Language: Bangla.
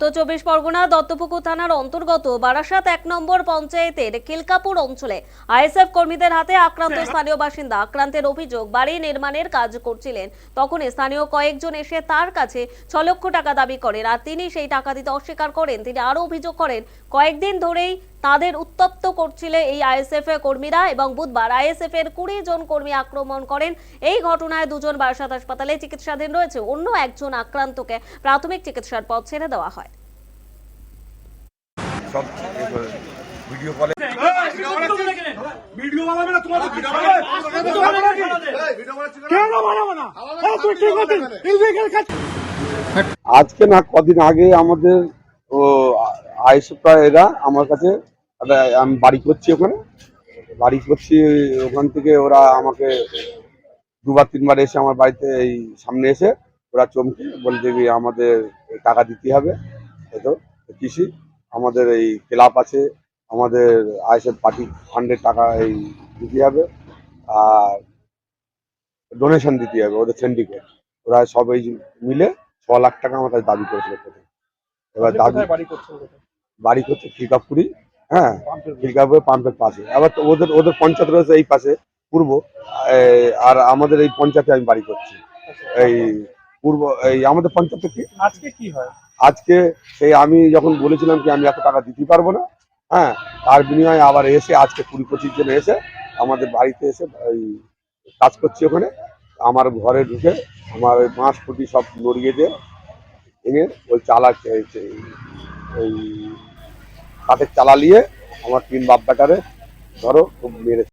উত্তর চব্বিশ পরগনা দত্তপুকুর থানার অন্তর্গত বারাসাত এক নম্বর পঞ্চায়েতের কিলকাপুর অঞ্চলে আইএসএফ কর্মীদের হাতে আক্রান্ত স্থানীয় বাসিন্দা। আক্রান্তের অভিযোগ বাড়ি নির্মাণের কাজ করছিলেন। তখন স্থানীয় কয়েকজন এসে তার কাছে ছ লক্ষ টাকা দাবি করেন আর তিনি সেই টাকা দিতে অস্বীকার করেন। তিনি আরও অভিযোগ করেন কয়েকদিন ধরেই তাদের উত্তপ্ত করছিল এই আইএসএফ এর কর্মীরা এবং বুধবার আইএসএফ এর কুড়ি জন কর্মী আক্রমণ করেন। এই ঘটনায় দুজন বারাসাত হাসপাতালে চিকিৎসাধীন রয়েছে অন্য একজন আক্রান্তকে প্রাথমিক চিকিৎসার পথ ছেড়ে দেওয়া হয়। সব ভিডিও কলে ভিডিও বানাবে না তোমাদের ভিডিও কেন বানাবো না? তুই ঠিক আছে ইললিগাল কাজ আজকে না কদিন আগে আমাদের ও আইসুপ্রা এরা আমার কাছে আমি বাড়ি করছি ওখানে। বাড়ি করছি ওখান থেকে ওরা আমাকে দুবার তিনবার এসে আমার বাড়িতে এই সামনে এসে ওরা চমকে বলছে যে আমাদের টাকা দিতে হবে। এই তো কৃষি আমাদের এই ক্লাব আছে আমাদের আইসএফ পার্টি ফান্ডের টাকা এই দিতে হবে আর ডোনেশন দিতে হবে ওদের সিন্ডিকেট ওরা সবাই মিলে ছ লাখ টাকা আমার কাছে দাবি করেছিল এবার দাবি বাড়ি করছে খিলকাপুরি হ্যাঁ খিলকাপুরে পাম্পের পাশে। আবার ওদের ওদের পঞ্চায়েত রয়েছে এই পাশে পূর্ব। আর আমাদের এই পঞ্চায়েতে আমি বাড়ি করছি। এই পূর্ব এই আমাদের পঞ্চায়েতে কি? আজকে কি হয়? আজকে সেই আমি যখন বলেছিলাম কি আমি এত টাকা দিতে পারব না হ্যাঁ তার বিনিময়ে আবার এসে আজকে কুড়ি পঁচিশ জন এসে আমাদের বাড়িতে এসে এই কাজ করছি ওখানে। আমার ঘরে ঢুকে আমার ওই বাঁশ ফুটি সব নড়িয়ে দিয়ে ভেঙে ওই চালা ওই কাঠের চালা নিয়ে আমার তিন বাপ বেটারে ধরো খুব মেরেছে।